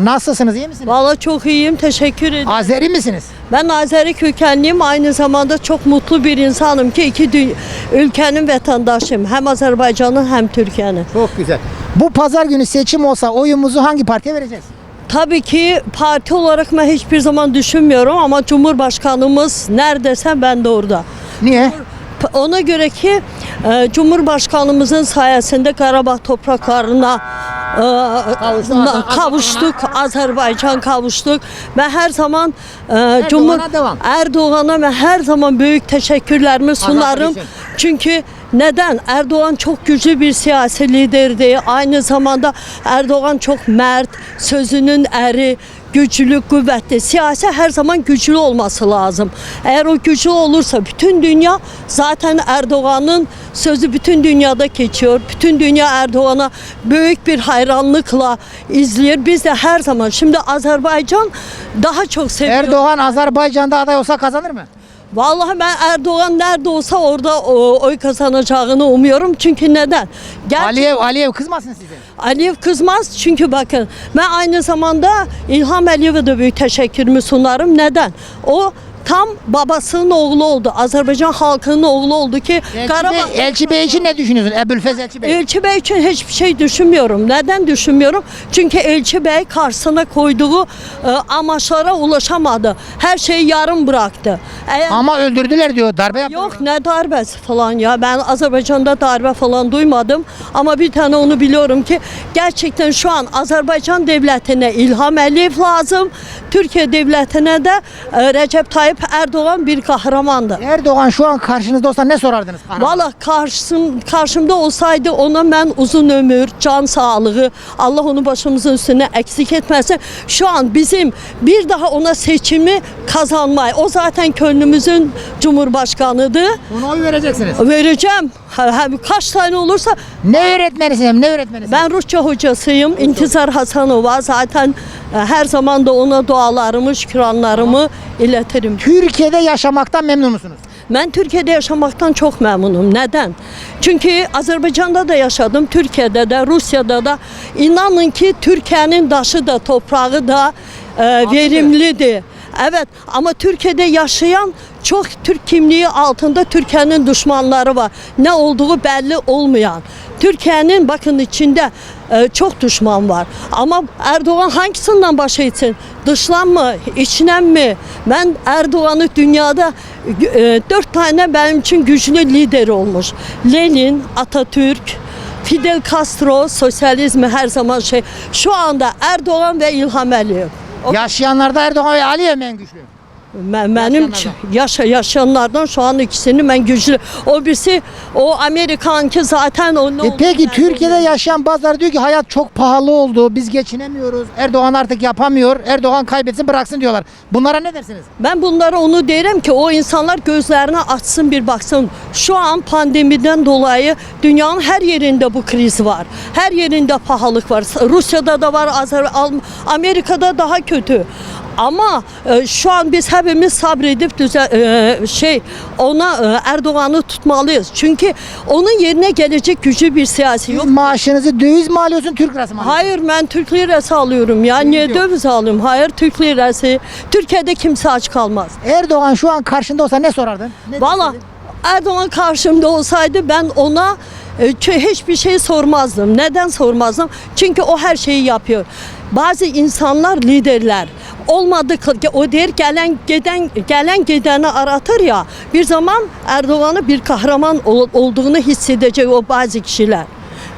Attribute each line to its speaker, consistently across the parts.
Speaker 1: Nasılsınız iyi misiniz?
Speaker 2: Valla çok iyiyim. Teşekkür ederim.
Speaker 1: Azeri misiniz?
Speaker 2: Ben Azeri kökenliyim. Aynı zamanda çok mutlu bir insanım ki iki ülkenin vatandaşıyım. Hem Azerbaycan'ın hem Türkiye'nin.
Speaker 1: Çok güzel. Bu pazar günü seçim olsa oyumuzu hangi partiye vereceğiz?
Speaker 2: Tabii ki parti olarak ben hiçbir zaman düşünmüyorum ama Cumhurbaşkanımız neredeyse ben de orada.
Speaker 1: Niye?
Speaker 2: Ona göre ki e, Cumhurbaşkanımızın sayesinde Karabağ topraklarına
Speaker 1: Kavuştu,
Speaker 2: na-
Speaker 1: Azer-
Speaker 2: kavuştuk, Azerbaycan kavuştuk. Ben her zaman e, Cumhur
Speaker 1: devam.
Speaker 2: Erdoğan'a ve her zaman büyük teşekkürlerimi sunarım.
Speaker 1: için.
Speaker 2: Çünkü neden? Erdoğan çok güçlü bir siyasi liderdi. Aynı zamanda Erdoğan çok mert, sözünün eri, güçlü, kuvvetli. Siyasi her zaman güçlü olması lazım. Eğer o güçlü olursa bütün dünya zaten Erdoğan'ın sözü bütün dünyada geçiyor. Bütün dünya Erdoğan'a büyük bir hayranlıkla izliyor. Biz de her zaman şimdi Azerbaycan daha çok seviyor.
Speaker 1: Erdoğan Azerbaycan'da aday olsa kazanır mı?
Speaker 2: Vallahi ben Erdoğan nerede olsa orada o, oy kazanacağını umuyorum. Çünkü neden? Gerçi
Speaker 1: Aliyev, Aliyev kızmasın size.
Speaker 2: Aliyev kızmaz çünkü bakın ben aynı zamanda İlham Aliyev'e de büyük teşekkürümü sunarım. Neden? O tam babasının oğlu oldu. Azerbaycan halkının oğlu oldu ki
Speaker 1: Elçi
Speaker 2: Karabağ...
Speaker 1: Bey, Elçi Bey için ne düşünüyorsun? Ebülfez Elçi Bey.
Speaker 2: Elçi Bey için hiçbir şey düşünmüyorum. Neden düşünmüyorum? Çünkü Elçi Bey karşısına koyduğu e, amaçlara ulaşamadı. Her şeyi yarım bıraktı. Eğer
Speaker 1: Ama öldürdüler diyor. Darbe yaptılar.
Speaker 2: Yok ne darbesi falan ya. Ben Azerbaycan'da darbe falan duymadım. Ama bir tane onu biliyorum ki gerçekten şu an Azerbaycan devletine İlham Aliyev lazım. Türkiye devletine de e, Recep Tayyip Erdoğan bir kahramandı.
Speaker 1: Erdoğan şu an karşınızda olsa ne sorardınız?
Speaker 2: Valla karşım, karşımda olsaydı ona ben uzun ömür, can sağlığı, Allah onu başımızın üstüne eksik etmesin. Şu an bizim bir daha ona seçimi kazanmayı, o zaten gönlümüzün cumhurbaşkanıdır.
Speaker 1: Ona oy vereceksiniz.
Speaker 2: Vereceğim. Ha- ha- Kaç tane olursa
Speaker 1: Ne öğretmenisiniz? Ne öğretmenisiniz?
Speaker 2: ben Rusça hocasıyım. İntizar Hasanova zaten e, her zaman da ona dualarımı, şükranlarımı iletirim.
Speaker 1: Türkiye'de yaşamaktan memnun musunuz?
Speaker 2: Ben Türkiye'de yaşamaktan çok memnunum. Neden? Çünkü Azerbaycan'da da yaşadım, Türkiye'de de, Rusya'da da. İnanın ki Türkiye'nin taşı da, toprağı da e, verimlidir. Evet ama Türkiye'de yaşayan çok Türk kimliği altında Türkiye'nin düşmanları var. Ne olduğu belli olmayan. Türkiye'nin bakın içinde e, çok düşman var. Ama Erdoğan hangisinden baş etsin? Dışlan mı? içinen mi? Ben Erdoğan'ı dünyada e, dört tane benim için güçlü lider olmuş. Lenin, Atatürk, Fidel Castro, sosyalizmi her zaman şey. Şu anda Erdoğan ve İlham Aliyev.
Speaker 1: Yaşayanlarda Erdoğan ve Aliyev mi en güçlü?
Speaker 2: Ben, benim
Speaker 1: Yaşayanlardan.
Speaker 2: yaşa, yaşayanlardan şu an ikisini ben güçlü. O birisi o Amerikan ki zaten o ne
Speaker 1: E peki
Speaker 2: ben
Speaker 1: Türkiye'de
Speaker 2: bilmiyorum.
Speaker 1: yaşayan bazıları diyor ki hayat çok pahalı oldu. Biz geçinemiyoruz. Erdoğan artık yapamıyor. Erdoğan kaybetsin bıraksın diyorlar. Bunlara ne dersiniz?
Speaker 2: Ben bunlara onu derim ki o insanlar gözlerini açsın bir baksın. Şu an pandemiden dolayı dünyanın her yerinde bu kriz var. Her yerinde pahalılık var. Rusya'da da var, Azer Al- Amerika'da daha kötü. Ama e, şu an biz hepimiz sabredip düze, e, şey ona e, Erdoğan'ı tutmalıyız. Çünkü onun yerine gelecek gücü bir siyasi yok.
Speaker 1: Siz maaşınızı döviz mi alıyorsun Türk lirası mı alıyorsun?
Speaker 2: Hayır ben Türk lirası alıyorum ya. Niye
Speaker 1: yok.
Speaker 2: döviz alayım? Hayır Türk lirası. Türkiye'de kimse aç kalmaz.
Speaker 1: Erdoğan şu an karşında olsa ne sorardın? Ne
Speaker 2: Valla? Erdoğan karşımda olsaydı ben ona e, hiçbir şey sormazdım. Neden sormazdım? Çünkü o her şeyi yapıyor. Bazı insanlar liderler olmadı o der gelen giden gelen gideni aratır ya bir zaman Erdoğan'ı bir kahraman ol- olduğunu hissedecek o bazı kişiler.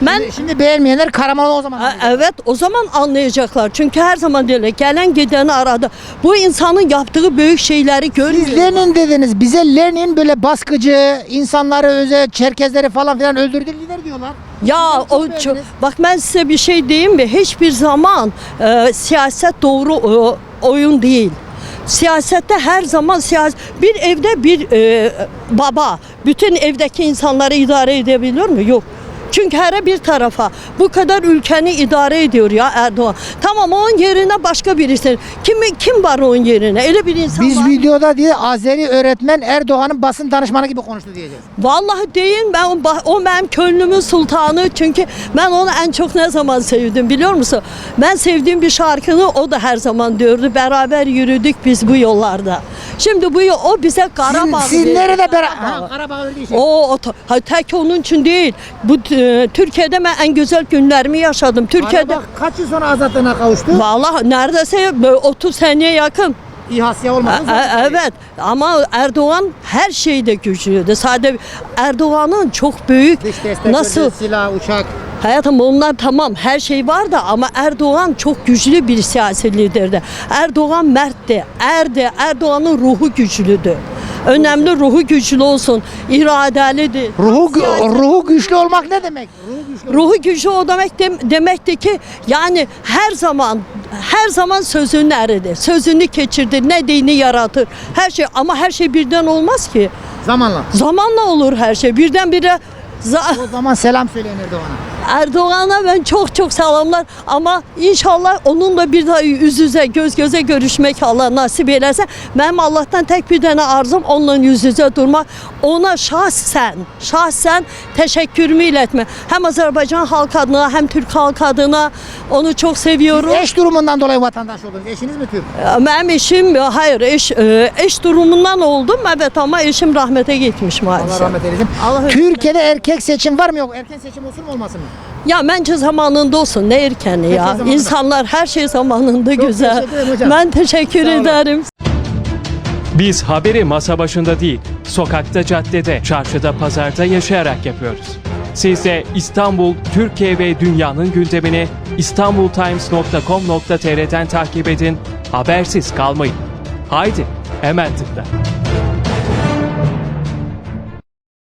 Speaker 2: Ben
Speaker 1: Şimdi, şimdi beğenmeyenler Karaman'ı o zaman anlayacak.
Speaker 2: Evet o zaman anlayacaklar. Çünkü her zaman diyorlar gelen gideni aradı. Bu insanın yaptığı büyük şeyleri
Speaker 1: Siz
Speaker 2: görmüyor.
Speaker 1: Lenin dediniz. Bize Lenin böyle baskıcı, insanları öze, Çerkezleri falan filan öldürdü lider diyorlar.
Speaker 2: Ya o çok, bak ben size bir şey diyeyim mi? Hiçbir zaman e, siyaset doğru e, oyun değil. Siyasette her zaman siyaset bir evde bir e, baba bütün evdeki insanları idare edebiliyor mu? Yok. Çünkü her bir tarafa bu kadar ülkeni idare ediyor ya Erdoğan. Tamam onun yerine başka birisi. Kim kim var onun yerine? Öyle bir insan
Speaker 1: Biz
Speaker 2: var.
Speaker 1: videoda diye Azeri öğretmen Erdoğan'ın basın danışmanı gibi konuştu diyeceğiz.
Speaker 2: Vallahi deyin ben o, o benim gönlümün sultanı çünkü ben onu en çok ne zaman sevdim biliyor musun? Ben sevdiğim bir şarkını o da her zaman diyordu. Beraber yürüdük biz bu yollarda. Şimdi bu yol, o bize Karabağ.
Speaker 1: Siz, siz nerede beraber?
Speaker 2: Karabağ.
Speaker 1: Karabağ öyle şey.
Speaker 2: O, o ha, tek onun için değil. Bu e, Türkiye'de ben en güzel günlerimi yaşadım. Türkiye'de
Speaker 1: Karabağ kaç yıl sonra azadlığına kavuştu?
Speaker 2: Vallahi neredeyse böyle 30 seneye yakın.
Speaker 1: İHA'siya olmadı.
Speaker 2: E- e- evet ama Erdoğan her şeyde güçlüydü. Sadece Erdoğan'ın çok büyük
Speaker 1: destek
Speaker 2: nasıl
Speaker 1: silah, uçak.
Speaker 2: hayatım onlar tamam her şey var da ama Erdoğan çok güçlü bir siyasi liderdi. Erdoğan mertti, erdi. Erdoğan'ın ruhu güçlüdü. Önemli ruhu güçlü olsun, iradelidir.
Speaker 1: Ruhu, ruhu güçlü olmak ne demek? Ruhu güçlü olmak.
Speaker 2: Ruhu güçlü o demek dem- demekti ki yani her zaman her zaman sözünün eridi. Sözünü geçirdi. Ne dini yaratır. Her şey ama her şey birden olmaz ki.
Speaker 1: Zamanla.
Speaker 2: Zamanla olur her şey. Birdenbire za-
Speaker 1: O zaman selam söyleyin Erdoğan'a.
Speaker 2: Erdoğan'a ben çok çok selamlar ama inşallah onunla bir daha yüz yüze göz göze görüşmek Allah nasip eylerse benim Allah'tan tek bir tane arzum onunla yüz yüze durmak ona şahsen şahsen teşekkürümü iletme hem Azerbaycan halk adına hem Türk halk adına onu çok seviyorum.
Speaker 1: Eş durumundan dolayı vatandaş oldunuz. Eşiniz mi Türk?
Speaker 2: Benim eşim hayır eş e, eş durumundan oldum evet ama eşim rahmete gitmiş
Speaker 1: Allah
Speaker 2: maalesef.
Speaker 1: rahmet eylesin.
Speaker 2: Allah
Speaker 1: Türkiye'de erkek seçim var mı yok? Erken seçim olsun mu olmasın mı?
Speaker 2: Ya bence zamanında olsun ne erkeni ya.
Speaker 1: zamanında.
Speaker 2: İnsanlar her şey zamanında güzel.
Speaker 1: teşekkür.
Speaker 2: Ben teşekkür ederim.
Speaker 3: Biz haberi masa başında değil, sokakta, caddede, çarşıda, pazarda yaşayarak yapıyoruz. Siz de İstanbul, Türkiye ve dünyanın gündemini istanbultimes.com.tr'den takip edin, habersiz kalmayın. Haydi, hemen tıkla.